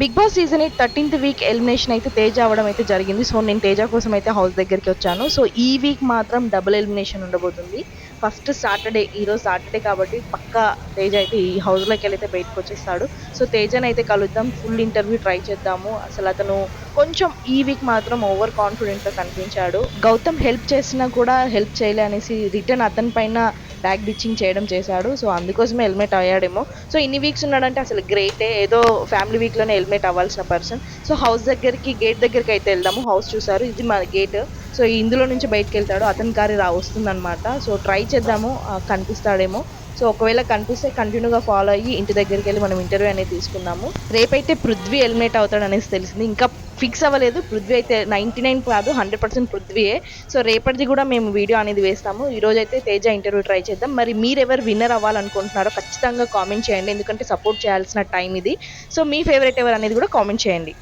Big boss season eight thirteenth week elimination అయితే తేజ అవ్వడం అయితే జరిగింది. సో నేను తేజ కోసం అయితే హౌస్ దగ్గరికి వచ్చాను. సో ఈ వీక్ మాత్రం డబుల్ ఎలిమినేషన్ ఉండబోతుంది. ఫస్ట్ సాటర్డే ఈరోజు సాటర్డే కాబట్టి పక్కా తేజ అయితే ఈ హౌస్లోకి వెళ్ళి అయితే బయటకు వచ్చేస్తాడు. సో తేజని అయితే కలుద్దాం. ఫుల్ ఇంటర్వ్యూ ట్రై చేద్దాము. అసలు అతను కొంచెం ఈ వీక్ మాత్రం ఓవర్ కాన్ఫిడెంట్గా కనిపించాడు. గౌతమ్ హెల్ప్ చేసినా కూడా హెల్ప్ చేయలే అనేసి రిటర్న్ అతని పైన బ్యాక్ బిచ్చింగ్ చేయడం చేశాడు. సో అందుకోసమే హెల్మెట్ అయ్యాడేమో. సో ఇన్ని వీక్స్ ఉన్నాడంటే అసలు గ్రేటే ఏదో ఫ్యామిలీ వీక్లోనే హెల్మెట్ అవ్వాల్సిన పర్సన్ సో హౌస్ దగ్గరికి గేట్ దగ్గరికి అయితే వెళ్దాము. హౌస్ చూసారు. ఇది మా గేట్ సో ఇందులో నుంచి బయటకు వెళ్తాడు. అతని కారు రా వస్తుందన్నమాట. సో ట్రై చేద్దాము. కనిపిస్తాడేమో. సో ఒకవేళ కనిపిస్తే కంటిన్యూగా ఫాలో అయ్యి ఇంటి దగ్గరికి వెళ్ళి మనం ఇంటర్వ్యూ అనేది తీసుకున్నాము రేపైతే పృథ్వీ ఎలిమినేట్ అవుతాడు అనేసి తెలిసింది. ఇంకా ఫిక్స్ అవ్వలేదు. పృథ్వీ అయితే నైంటీ నైన్ కాదు హండ్రెడ్ పర్సెంట్ పృథ్వీయే. సో రేపటిది కూడా మేము వీడియో అనేది వేస్తాము. ఈ రోజు అయితే తేజ ఇంటర్వ్యూ ట్రై చేద్దాం. మరి మీరు ఎవరు విన్నర్ అవ్వాలనుకుంటున్నారో ఖచ్చితంగా కామెంట్ చేయండి. ఎందుకంటే సపోర్ట్ చేయాల్సిన టైం ఇది. సో మీ ఫేవరెట్ ఎవరు అనేది కూడా కామెంట్ చేయండి.